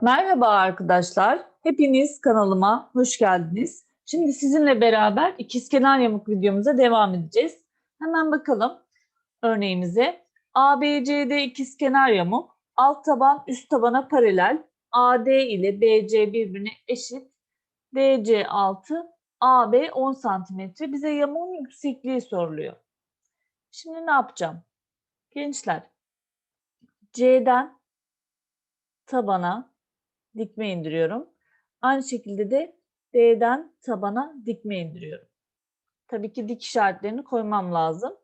Merhaba arkadaşlar. Hepiniz kanalıma hoş geldiniz. Şimdi sizinle beraber ikizkenar yamuk videomuza devam edeceğiz. Hemen bakalım örneğimize. ABCD ikizkenar yamuk. Alt taban üst tabana paralel. AD ile BC birbirine eşit. DC 6, AB 10 cm. Bize yamuğun yüksekliği soruluyor. Şimdi ne yapacağım? Gençler, C'den tabana dikme indiriyorum. Aynı şekilde de D'den tabana dikme indiriyorum. Tabii ki dik işaretlerini koymam lazım.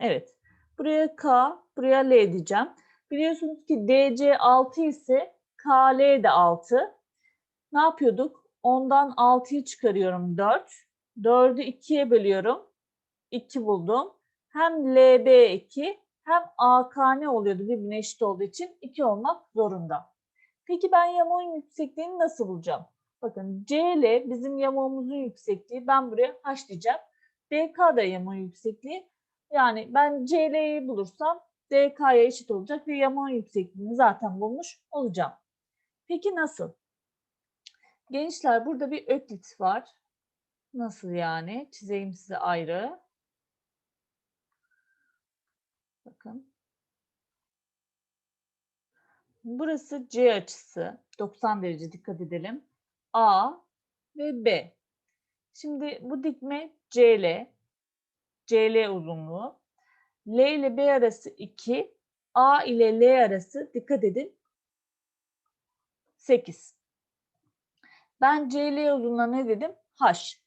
Evet. Buraya K, buraya L diyeceğim. Biliyorsunuz ki DC 6 ise KL de 6. Ne yapıyorduk? Ondan 6'yı çıkarıyorum 4. 4'ü 2'ye bölüyorum. 2 buldum. Hem LB 2 hem AK ne oluyordu birbirine eşit olduğu için 2 olmak zorunda. Peki ben yamuğun yüksekliğini nasıl bulacağım? Bakın CL bizim yamuğumuzun yüksekliği. Ben buraya H diyeceğim. DK da yamuğun yüksekliği. Yani ben CL'yi bulursam DK'ya eşit olacak ve yamuğun yüksekliğini zaten bulmuş olacağım. Peki nasıl? Gençler burada bir öklit var. Nasıl yani? Çizeyim size ayrı. Bakın. Burası C açısı. 90 derece dikkat edelim. A ve B. Şimdi bu dikme CL. CL uzunluğu. L ile B arası 2. A ile L arası dikkat edin 8. Ben CL uzunluğuna ne dedim? H.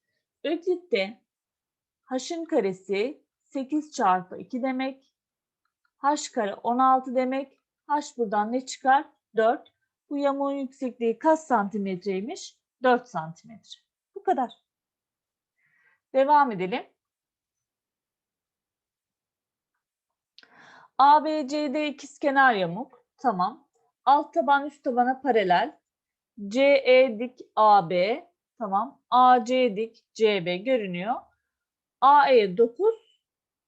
Öklit'te H'ın karesi 8 çarpı 2 demek h kare 16 demek. h buradan ne çıkar? 4. Bu yamuğun yüksekliği kaç santimetreymiş? 4 santimetre. Bu kadar. Devam edelim. ABCD ikizkenar yamuk. Tamam. Alt taban üst tabana paralel. CE dik AB. Tamam. AC dik CB görünüyor. AE 9,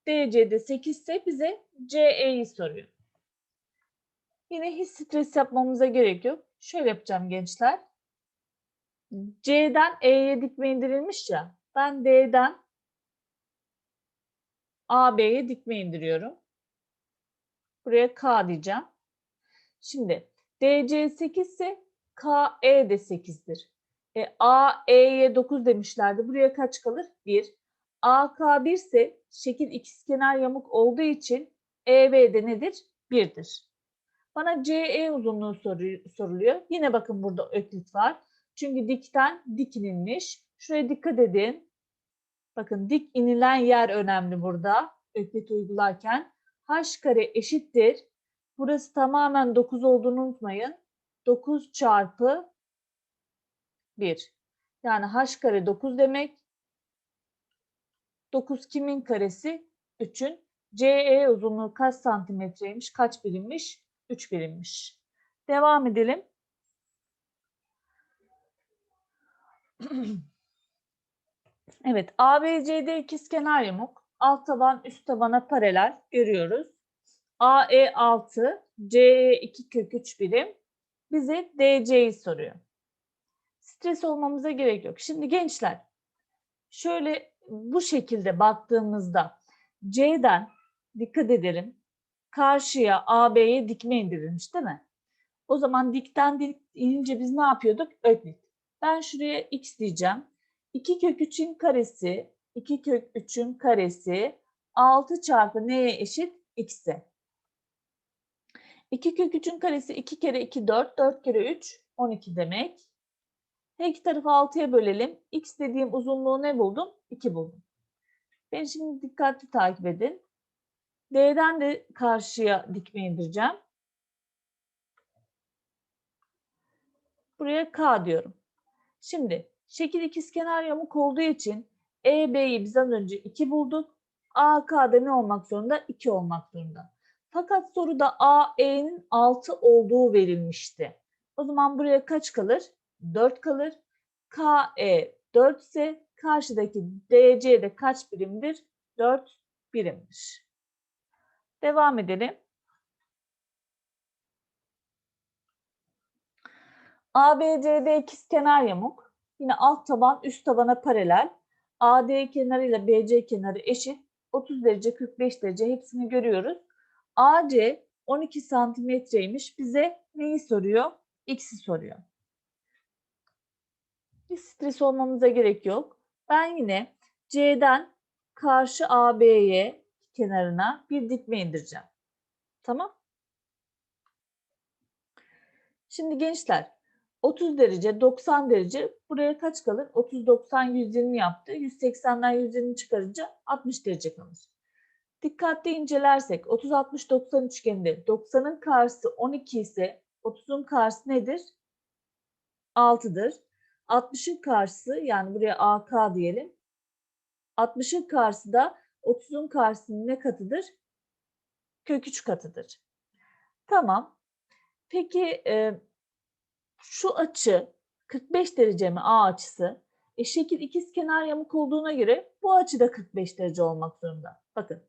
DC'de 8 ise bize CE'yi soruyor. Yine hiç stres yapmamıza gerek yok. Şöyle yapacağım gençler. C'den E'ye dikme indirilmiş ya. Ben D'den AB'ye dikme indiriyorum. Buraya K diyeceğim. Şimdi DC 8 ise KE de 8'dir. E, AE'ye 9 demişlerdi. Buraya kaç kalır? 1. AK1 ise şekil ikizkenar yamuk olduğu için EB de nedir? 1'dir. Bana CE uzunluğu soruluyor. Yine bakın burada öklit var. Çünkü dikten dik inilmiş. Şuraya dikkat edin. Bakın dik inilen yer önemli burada. Öklit uygularken. H kare eşittir. Burası tamamen 9 olduğunu unutmayın. 9 çarpı 1. Yani h kare 9 demek. 9 kimin karesi? 3'ün. CE uzunluğu kaç santimetreymiş? Kaç birimmiş? 3 birimmiş. Devam edelim. evet, ABCD ikizkenar yamuk. Alt taban üst tabana paralel görüyoruz. AE 6, CE 2 kök 3 birim. Bize DC'yi soruyor. Stres olmamıza gerek yok. Şimdi gençler, şöyle bu şekilde baktığımızda C'den dikkat edelim karşıya AB'ye dikme indirilmiş değil mi? O zaman dikten dik inince biz ne yapıyorduk? Öklit. Ben şuraya x diyeceğim. 2 kök 3'ün karesi 2 kök 3'ün karesi 6 çarpı neye eşit? x'e. 2 kök 3'ün karesi 2 kere 2 4, 4 kere 3 12 demek. Her iki tarafı 6'ya bölelim. X dediğim uzunluğu ne buldum? 2 buldum. Beni şimdi dikkatli takip edin. D'den de karşıya dikme indireceğim. Buraya K diyorum. Şimdi şekil ikizkenar yamuk olduğu için EB'yi biz az önce 2 bulduk. AK'da ne olmak zorunda? 2 olmak zorunda. Fakat soruda AE'nin 6 olduğu verilmişti. O zaman buraya kaç kalır? 4 kalır. KE 4 ise karşıdaki DC de kaç birimdir? 4 birimdir. Devam edelim. ABCD ikizkenar yamuk. Yine alt taban üst tabana paralel. AD kenarı ile BC kenarı eşit. 30 derece 45 derece hepsini görüyoruz. AC 12 santimetreymiş. Bize neyi soruyor? X'i soruyor. Hiç stres olmamıza gerek yok. Ben yine C'den karşı AB'ye kenarına bir dikme indireceğim. Tamam. Şimdi gençler 30 derece 90 derece buraya kaç kalır? 30 90 120 yaptı. 180'den 120 çıkarınca 60 derece kalır. Dikkatli incelersek 30 60 90 üçgeninde 90'ın karşısı 12 ise 30'un karşısı nedir? 6'dır. 60'ın karşısı yani buraya AK diyelim. 60'ın karşısı da 30'un karşısının ne katıdır? Kök 3 katıdır. Tamam. Peki e, şu açı 45 derece mi A açısı? E, şekil ikizkenar yamuk olduğuna göre bu açı da 45 derece olmak zorunda. Bakın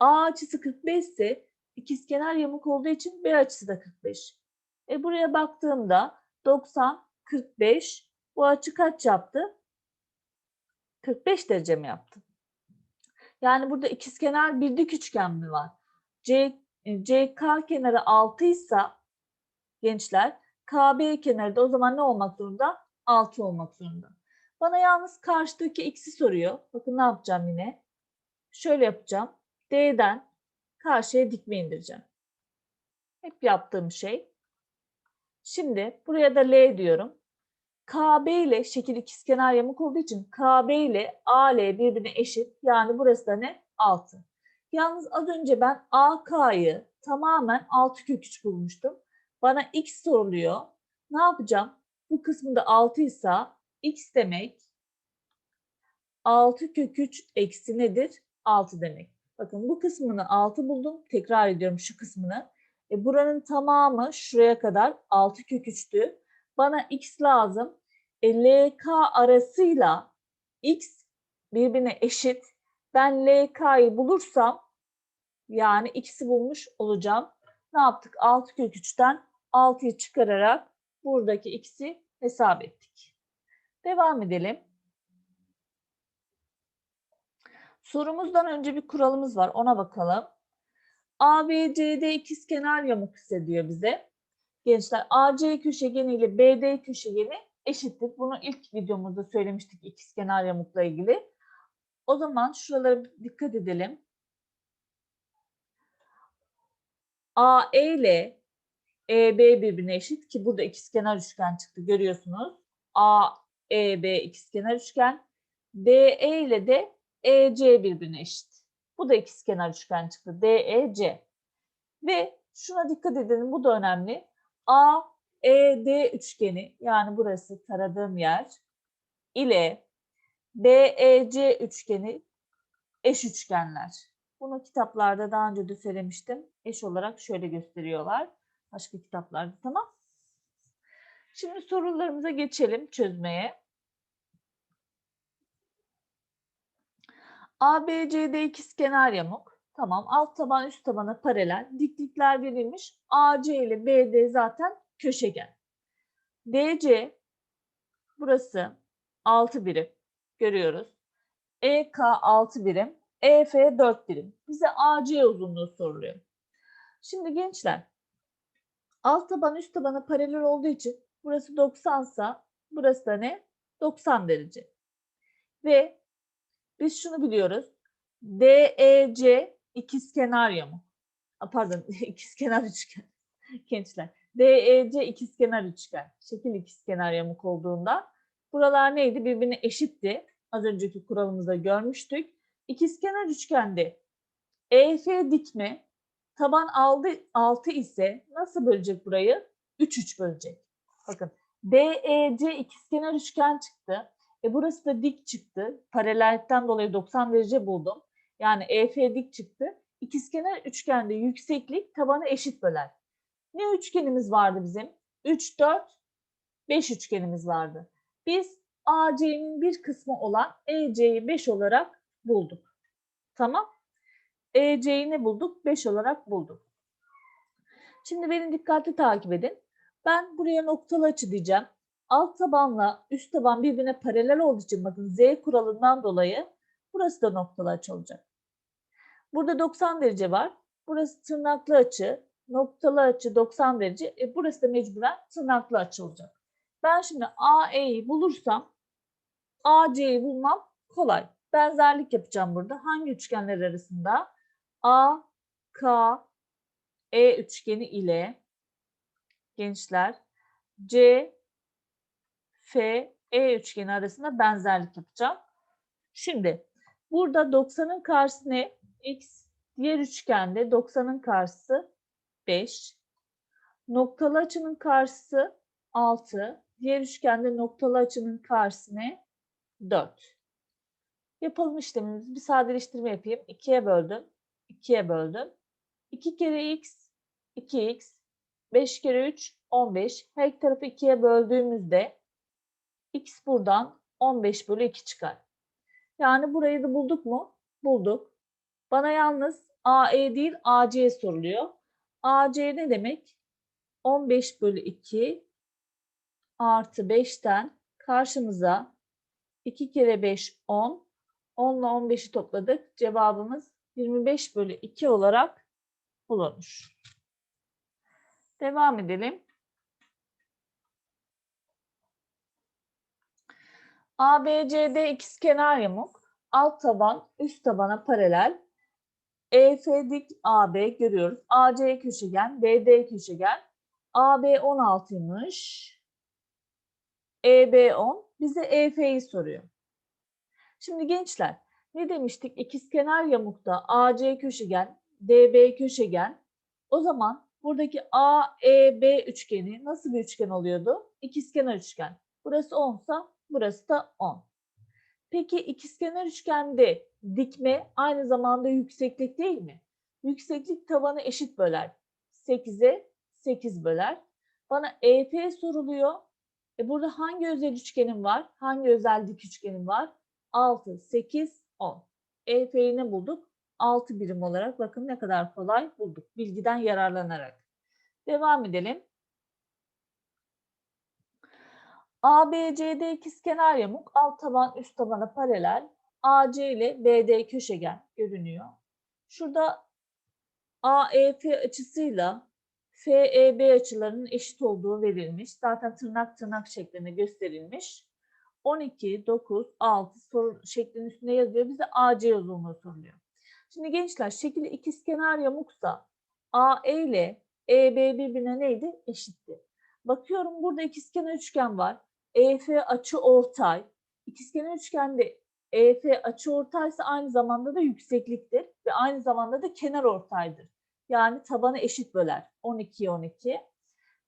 A açısı 45 ise ikizkenar yamuk olduğu için B açısı da 45. E, buraya baktığımda 90, 45 bu açı kaç yaptı? 45 derece mi yaptı? Yani burada ikizkenar bir dik üçgen mi var? C, e, CK kenarı 6 ise gençler KB kenarı da o zaman ne olmak zorunda? 6 olmak zorunda. Bana yalnız karşıdaki x'i soruyor. Bakın ne yapacağım yine. Şöyle yapacağım. D'den karşıya dikme indireceğim. Hep yaptığım şey. Şimdi buraya da L diyorum. KB ile şekil ikizkenar yamuk olduğu için KB ile AL birbirine eşit. Yani burası da ne? 6. Yalnız az önce ben AK'yı tamamen 6 kök 3 bulmuştum. Bana x soruluyor. Ne yapacağım? Bu kısmında 6 ise x demek 6 kök 3 eksi nedir? 6 demek. Bakın bu kısmını 6 buldum. Tekrar ediyorum şu kısmını. E buranın tamamı şuraya kadar 6 kök 3'tü. Bana x lazım. E, LK arasıyla x birbirine eşit. Ben LK'yı bulursam yani x'i bulmuş olacağım. Ne yaptık? 6 kök 3'ten 6'yı çıkararak buradaki x'i hesap ettik. Devam edelim. Sorumuzdan önce bir kuralımız var. Ona bakalım. ABCD ikizkenar yamuk ise diyor bize. Gençler AC köşegeni ile BD köşegeni eşittir. Bunu ilk videomuzda söylemiştik ikizkenar yamukla ilgili. O zaman şuralara dikkat edelim. AE ile EB birbirine eşit ki burada ikizkenar üçgen çıktı görüyorsunuz. AEB ikizkenar üçgen. DE ile de EC birbirine eşit. Bu da ikizkenar üçgen çıktı. DEC. Ve şuna dikkat edelim bu da önemli. AED üçgeni yani burası taradığım yer ile BEC üçgeni eş üçgenler. Bunu kitaplarda daha önce de söylemiştim. Eş olarak şöyle gösteriyorlar. Başka kitaplarda tamam. Şimdi sorularımıza geçelim çözmeye. ABCD ikizkenar yamuk. Tamam. Alt taban üst tabana paralel. Diklikler verilmiş. AC ile BD zaten köşegen. DC burası 6 birim. Görüyoruz. EK 6 birim. EF 4 birim. Bize AC uzunluğu soruluyor. Şimdi gençler alt taban üst tabana paralel olduğu için burası 90 sa burası da ne? 90 derece. Ve biz şunu biliyoruz. DEC ikizkenar yamuk. Pardon ikizkenar üçgen. Gençler. DEC ikizkenar üçgen. Şekil ikizkenar yamuk olduğunda buralar neydi? Birbirine eşitti. Az önceki kuralımızda görmüştük. İkizkenar üçgende EF dikme taban 6 ise nasıl bölecek burayı? 3 3 bölecek. Bakın DEC ikizkenar üçgen çıktı. E burası da dik çıktı. Paralellikten dolayı 90 derece buldum. Yani EF dik çıktı. İkizkenar üçgende yükseklik tabanı eşit böler. Ne üçgenimiz vardı bizim? 3, 4, 5 üçgenimiz vardı. Biz AC'nin bir kısmı olan EC'yi 5 olarak bulduk. Tamam. EC'yi ne bulduk? 5 olarak bulduk. Şimdi beni dikkatli takip edin. Ben buraya noktalı açı diyeceğim. Alt tabanla üst taban birbirine paralel olduğu için bakın Z kuralından dolayı burası da noktalı açı olacak. Burada 90 derece var. Burası tırnaklı açı. Noktalı açı 90 derece. E burası da mecburen tırnaklı açı olacak. Ben şimdi AE'yi bulursam AC'yi bulmam kolay. Benzerlik yapacağım burada. Hangi üçgenler arasında? A, K, E üçgeni ile gençler C, F, E üçgeni arasında benzerlik yapacağım. Şimdi burada 90'ın karşısı ne? X. Diğer üçgende 90'ın karşısı 5. Noktalı açının karşısı 6. Diğer üçgende noktalı açının karşısı ne? 4. Yapalım işlemimizi. Bir sadeleştirme yapayım. 2'ye böldüm. 2'ye böldüm. 2 kere x, 2x, 5 kere 3, 15. Her iki tarafı 2'ye böldüğümüzde x buradan 15 bölü 2 çıkar. Yani burayı da bulduk mu? Bulduk. Bana yalnız AE değil AC soruluyor. AC ne demek? 15 bölü 2 artı 5'ten karşımıza 2 kere 5 10. 10 ile 15'i topladık. Cevabımız 25 bölü 2 olarak bulunmuş. Devam edelim. ABCD ikizkenar yamuk. Alt taban üst tabana paralel. EF dik AB görüyoruz. AC köşegen, BD köşegen. AB 16'ymış. EB 10. Bize EF'yi soruyor. Şimdi gençler ne demiştik? İkizkenar yamukta AC köşegen, DB köşegen. O zaman buradaki AEB üçgeni nasıl bir üçgen oluyordu? İkizkenar üçgen. Burası 10 sa burası da 10. Peki ikizkenar üçgende dikme aynı zamanda yükseklik değil mi? Yükseklik tavanı eşit böler. 8'e 8 böler. Bana EF soruluyor. E burada hangi özel üçgenim var? Hangi özel dik üçgenim var? 6, 8, 10. EF'yi ne bulduk? 6 birim olarak bakın ne kadar kolay bulduk. Bilgiden yararlanarak. Devam edelim. ABCD ikizkenar yamuk alt taban üst tabana paralel. AC ile BD köşegen görünüyor. Şurada AEF açısıyla FEB açılarının eşit olduğu verilmiş. Zaten tırnak tırnak şeklinde gösterilmiş. 12, 9, 6 soru şeklinin üstünde yazıyor. Bize AC uzunluğu soruluyor. Şimdi gençler şekil ikizkenar yamuksa AE ile EB birbirine neydi? Eşitti. Bakıyorum burada ikizkenar üçgen var. EF açı ortay. İkizkenar üçgende EF açı ortaysa aynı zamanda da yüksekliktir ve aynı zamanda da kenar ortaydır. Yani tabanı eşit böler. 12 12.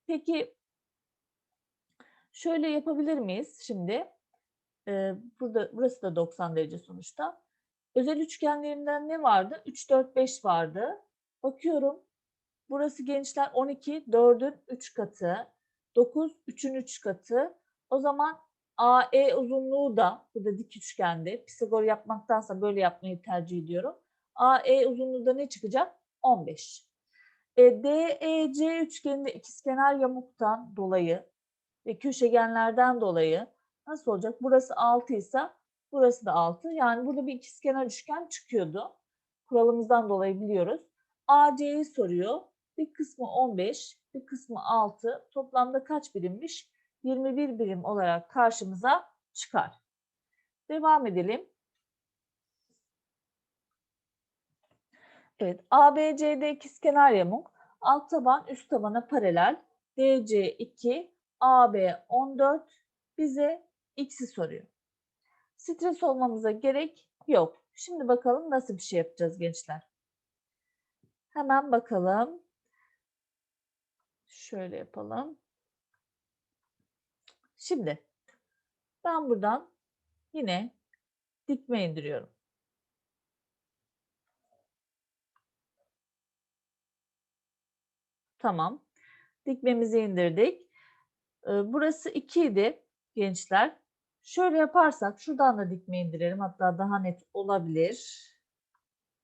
Peki şöyle yapabilir miyiz şimdi? Ee, burada burası da 90 derece sonuçta. Özel üçgenlerimden ne vardı? 3 4 5 vardı. Bakıyorum. Burası gençler 12 4'ün 3 katı. 9 3'ün 3 katı. O zaman AE uzunluğu da burada dik üçgende. Pisagor yapmaktansa böyle yapmayı tercih ediyorum. AE uzunluğu da ne çıkacak? 15. E, DEC üçgeninde ikizkenar yamuktan dolayı ve köşegenlerden dolayı nasıl olacak? Burası 6 ise burası da 6. Yani burada bir ikizkenar üçgen çıkıyordu. Kuralımızdan dolayı biliyoruz. AC'yi soruyor. Bir kısmı 15, bir kısmı 6. Toplamda kaç birimmiş? 21 birim olarak karşımıza çıkar. Devam edelim. Evet, ABCD ikizkenar yamuk. Alt taban üst tabana paralel. DC 2, AB 14 bize x'i soruyor. Stres olmamıza gerek yok. Şimdi bakalım nasıl bir şey yapacağız gençler. Hemen bakalım. Şöyle yapalım. Şimdi ben buradan yine dikme indiriyorum. Tamam. Dikmemizi indirdik. Burası 2 idi gençler. Şöyle yaparsak şuradan da dikme indirelim. Hatta daha net olabilir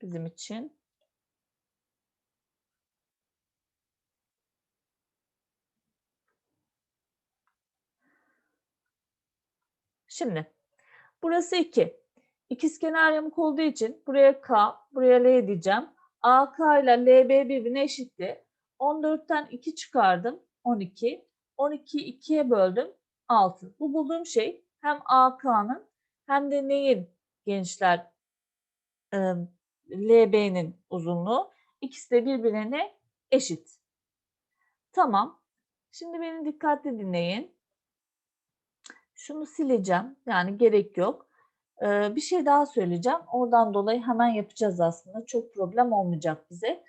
bizim için. Şimdi burası 2. İkizkenar yamuk olduğu için buraya K, buraya L diyeceğim. AK ile LB birbirine eşitti. 14'ten 2 çıkardım. 12. 12'yi 2'ye böldüm. 6. Bu bulduğum şey hem AK'nın hem de neyin gençler e, LB'nin uzunluğu. İkisi de birbirine eşit. Tamam. Şimdi beni dikkatli dinleyin. Şunu sileceğim. Yani gerek yok. Bir şey daha söyleyeceğim. Oradan dolayı hemen yapacağız aslında. Çok problem olmayacak bize.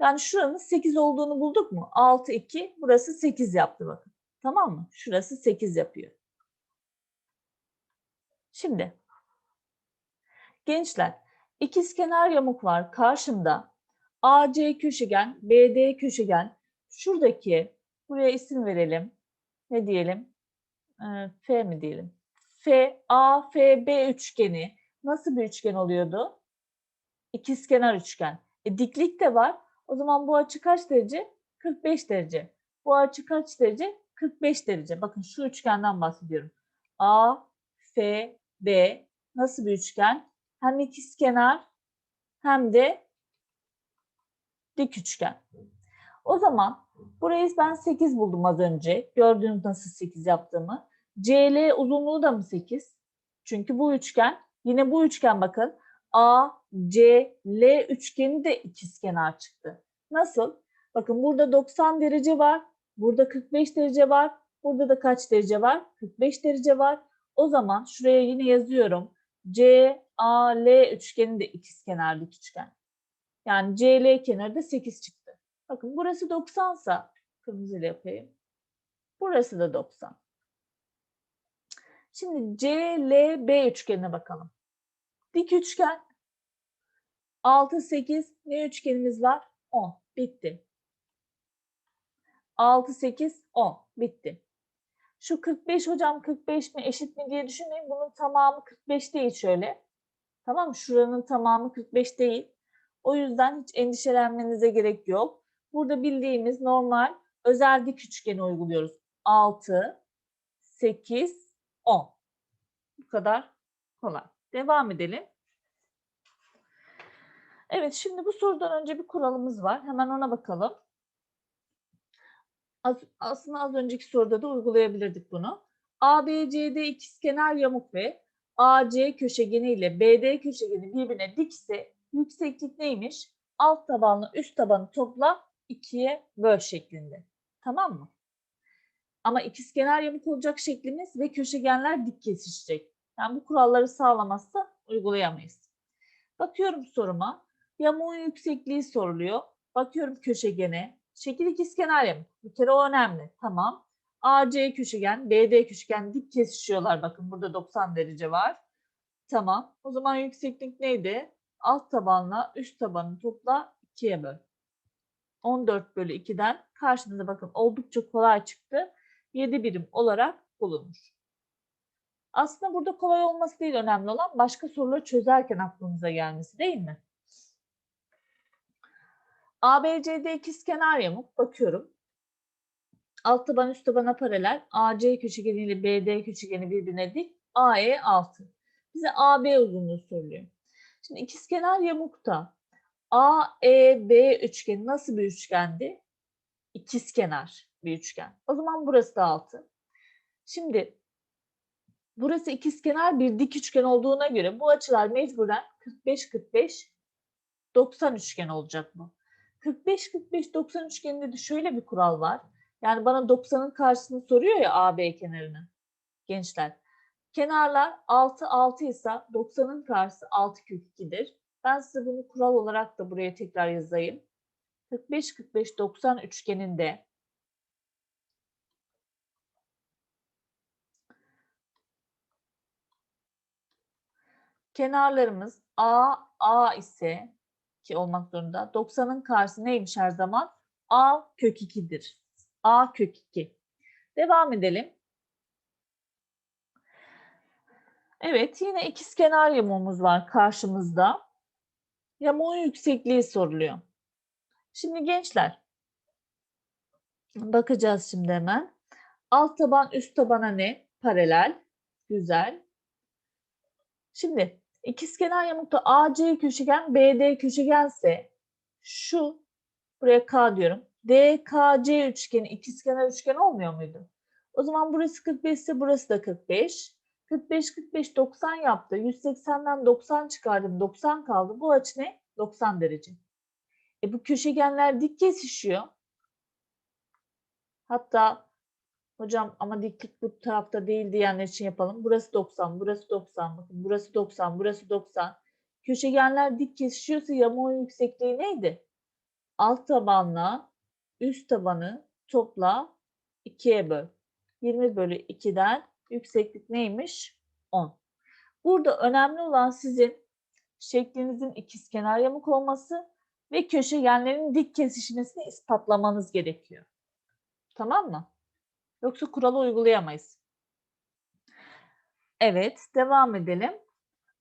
Yani şuranın 8 olduğunu bulduk mu? 6, 2. Burası 8 yaptı bakın. Tamam mı? Şurası 8 yapıyor. Şimdi gençler ikizkenar yamuk var karşımda. AC köşegen, BD köşegen. Şuradaki buraya isim verelim. Ne diyelim? Ee, F mi diyelim? F, A, F, B üçgeni nasıl bir üçgen oluyordu? İkizkenar üçgen. E, diklik de var. O zaman bu açı kaç derece? 45 derece. Bu açı kaç derece? 45 derece. Bakın şu üçgenden bahsediyorum. A, F, B nasıl bir üçgen? Hem ikizkenar hem de dik üçgen. O zaman burayı ben 8 buldum az önce. Gördüğünüz nasıl 8 yaptığımı. CL uzunluğu da mı 8? Çünkü bu üçgen, yine bu üçgen bakın. A, C, L üçgeni de ikizkenar çıktı. Nasıl? Bakın burada 90 derece var. Burada 45 derece var. Burada da kaç derece var? 45 derece var. O zaman şuraya yine yazıyorum. C, A, L üçgeni de ikizkenar dik üçgen. Yani CL kenarı da 8 çıktı. Bakın burası 90 sa kırmızıyla yapayım. Burası da 90. Şimdi CLB üçgenine bakalım. Dik üçgen 6 8 ne üçgenimiz var? 10. Bitti. 6 8 10. Bitti. Şu 45 hocam 45 mi eşit mi diye düşünmeyin. Bunun tamamı 45 değil şöyle. Tamam? Şuranın tamamı 45 değil. O yüzden hiç endişelenmenize gerek yok. Burada bildiğimiz normal özel dik üçgeni uyguluyoruz. 6, 8, 10. Bu kadar kolay. Devam edelim. Evet şimdi bu sorudan önce bir kuralımız var. Hemen ona bakalım. Az, aslında az önceki soruda da uygulayabilirdik bunu. ABCD ikizkenar yamuk ve AC köşegeni ile BD köşegeni birbirine dikse yükseklik neymiş? Alt tabanla üst tabanı topla ikiye böl şeklinde. Tamam mı? Ama ikizkenar yamuk olacak şeklimiz ve köşegenler dik kesişecek. Yani bu kuralları sağlamazsa uygulayamayız. Bakıyorum soruma. Yamuğun yüksekliği soruluyor. Bakıyorum köşegene. Şekil ikizkenar yamuk. Bir kere o önemli. Tamam. AC köşegen, BD köşegen dik kesişiyorlar. Bakın burada 90 derece var. Tamam. O zaman yükseklik neydi? Alt tabanla üst tabanı topla 2'ye böl. 14 bölü 2'den karşınıza bakın oldukça kolay çıktı. 7 birim olarak bulunur. Aslında burada kolay olması değil önemli olan başka soruları çözerken aklınıza gelmesi değil mi? ABCD ikizkenar yamuk bakıyorum. Alt taban üst tabana paralel. AC köşegeni ile BD köşegeni birbirine dik. AE 6. Bize AB uzunluğu soruluyor. Şimdi ikizkenar yamukta AEB üçgeni nasıl bir üçgendi? İkizkenar bir üçgen. O zaman burası da 6. Şimdi burası ikizkenar bir dik üçgen olduğuna göre bu açılar mecburen 45 45 90 üçgen olacak bu. 45 45 90 üçgeninde de şöyle bir kural var. Yani bana 90'ın karşısını soruyor ya AB kenarını. Gençler. Kenarlar 6 6 ise 90'ın karşısı 6 kök 2'dir. Ben size bunu kural olarak da buraya tekrar yazayım. 45 45 90 üçgeninde kenarlarımız A A ise ki olmak zorunda 90'ın karşısı neymiş her zaman? A kök 2'dir. A kök 2. Devam edelim. Evet yine ikizkenar yamuğumuz var karşımızda. Yamuğun yüksekliği soruluyor. Şimdi gençler bakacağız şimdi hemen. Alt taban üst tabana ne? Paralel. Güzel. Şimdi ikizkenar yamukta AC köşegen BD köşegense şu buraya K diyorum. DKC üçgeni ikizkenar üçgen olmuyor muydu? O zaman burası 45 ise burası da 45. 45 45 90 yaptı. 180'den 90 çıkardım. 90 kaldı. Bu açı ne? 90 derece. E bu köşegenler dik kesişiyor. Hatta hocam ama diklik bu tarafta değil diyenler için yapalım. Burası 90, burası 90. Bakın burası 90, burası 90. Köşegenler dik kesişiyorsa yamuğun yüksekliği neydi? Alt tabanla üst tabanı topla 2'ye böl. 20 bölü 2'den yükseklik neymiş? 10. Burada önemli olan sizin şeklinizin ikizkenar yamuk olması ve köşegenlerin dik kesişmesini ispatlamanız gerekiyor. Tamam mı? Yoksa kuralı uygulayamayız. Evet, devam edelim.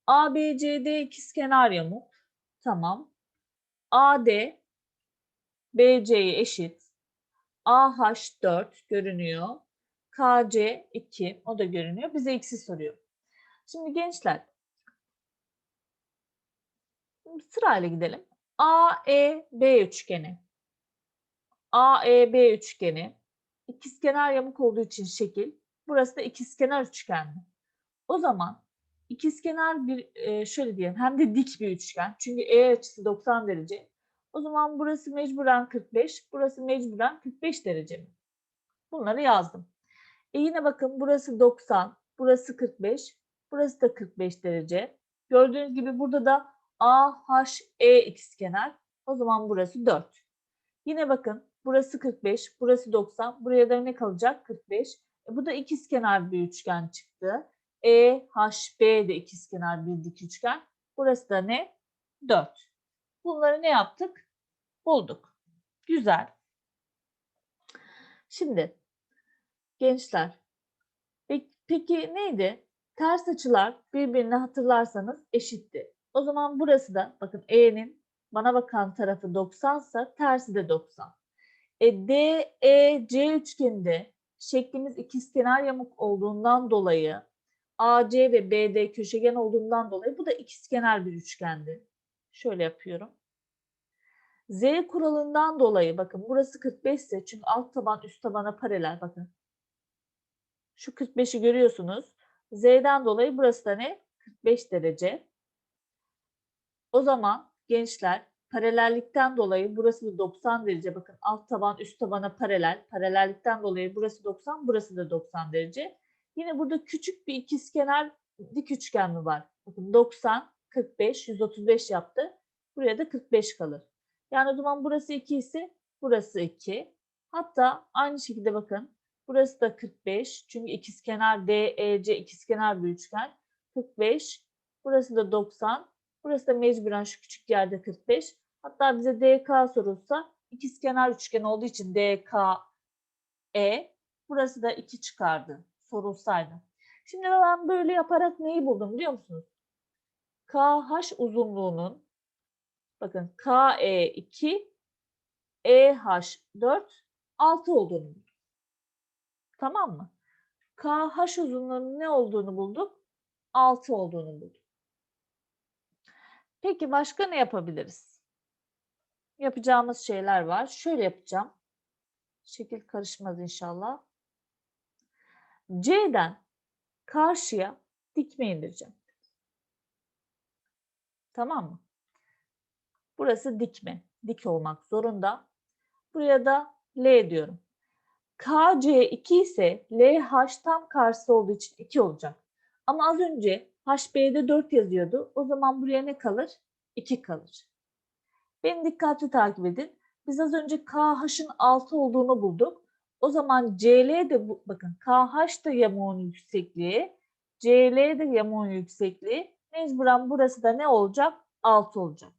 ABCD ikizkenar yamuk. Tamam. AD BC'ye eşit. AH 4 görünüyor. KC 2 o da görünüyor. Bize x'i soruyor. Şimdi gençler sırayla gidelim. AEB üçgeni. AEB üçgeni ikizkenar yamuk olduğu için şekil. Burası da ikizkenar üçgen. O zaman ikizkenar bir e, şöyle diyelim hem de dik bir üçgen. Çünkü E açısı 90 derece. O zaman burası mecburen 45, burası mecburen 45 derece mi? Bunları yazdım. E yine bakın burası 90, burası 45, burası da 45 derece. Gördüğünüz gibi burada da AHE ikizkenar. O zaman burası 4. Yine bakın burası 45, burası 90. Buraya da ne kalacak? 45. E bu da ikizkenar bir üçgen çıktı. EHB de ikizkenar bir dik üçgen. Burası da ne? 4. Bunları ne yaptık? Bulduk. Güzel. Şimdi gençler peki neydi? Ters açılar birbirini hatırlarsanız eşitti. O zaman burası da bakın E'nin bana bakan tarafı 90 ise tersi de 90. E, DEC üçgeninde şeklimiz ikizkenar yamuk olduğundan dolayı AC ve BD köşegen olduğundan dolayı bu da ikizkenar bir üçgendi. Şöyle yapıyorum. Z kuralından dolayı bakın burası 45 ise çünkü alt taban üst tabana paralel bakın. Şu 45'i görüyorsunuz. Z'den dolayı burası da ne? 45 derece. O zaman gençler paralellikten dolayı burası da 90 derece. Bakın alt taban üst tabana paralel. Paralellikten dolayı burası 90, burası da 90 derece. Yine burada küçük bir ikizkenar dik üçgen mi var? Bakın 90, 45, 135 yaptı. Buraya da 45 kalır. Yani o zaman burası 2 ise burası 2. Hatta aynı şekilde bakın burası da 45. Çünkü ikizkenar DEC ikizkenar bir üçgen. 45. Burası da 90. Burası da mecburen şu küçük yerde 45. Hatta bize DK sorulsa ikizkenar üçgen olduğu için DKE burası da 2 çıkardı sorulsaydı. Şimdi ben böyle yaparak neyi buldum biliyor musunuz? KH uzunluğunun bakın KE2 EH4 6 olduğunu bulduk. Tamam mı? KH uzunluğunun ne olduğunu bulduk? 6 olduğunu bulduk. Peki başka ne yapabiliriz? Yapacağımız şeyler var. Şöyle yapacağım. Şekil karışmaz inşallah. C'den karşıya dikme indireceğim. Tamam mı? Burası dikme. Dik olmak zorunda. Buraya da L diyorum. KC 2 ise LH tam karşısı olduğu için 2 olacak. Ama az önce HB'de 4 yazıyordu. O zaman buraya ne kalır? 2 kalır. Beni dikkatli takip edin. Biz az önce KH'ın 6 olduğunu bulduk. O zaman CL de bu, bakın KH da yamuğun yüksekliği, CL de yamuğun yüksekliği. Mecburen burası da ne olacak? 6 olacak.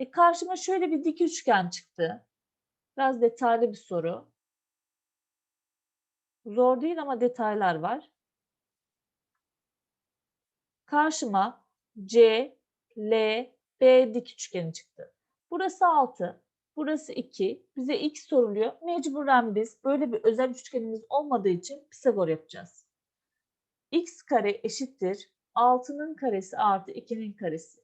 E karşıma şöyle bir dik üçgen çıktı. Biraz detaylı bir soru. Zor değil ama detaylar var. Karşıma C, L, B dik üçgeni çıktı. Burası 6, burası 2. Bize x soruluyor. Mecburen biz böyle bir özel üçgenimiz olmadığı için Pisagor yapacağız. x kare eşittir 6'nın karesi artı 2'nin karesi.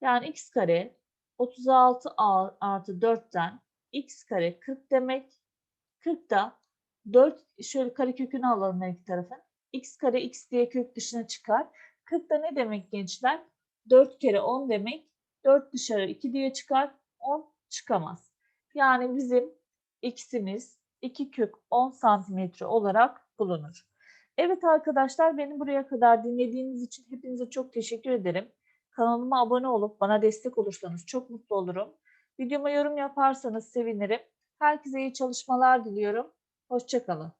Yani x kare 36 a- artı 4'ten x kare 40 demek. 40 da 4 şöyle kare kökünü alalım her iki tarafın. x kare x diye kök dışına çıkar. 40 da ne demek gençler? 4 kere 10 demek. 4 dışarı 2 diye çıkar. 10 çıkamaz. Yani bizim x'imiz 2 kök 10 santimetre olarak bulunur. Evet arkadaşlar beni buraya kadar dinlediğiniz için hepinize çok teşekkür ederim. Kanalıma abone olup bana destek olursanız çok mutlu olurum. Videoma yorum yaparsanız sevinirim. Herkese iyi çalışmalar diliyorum. Hoşçakalın.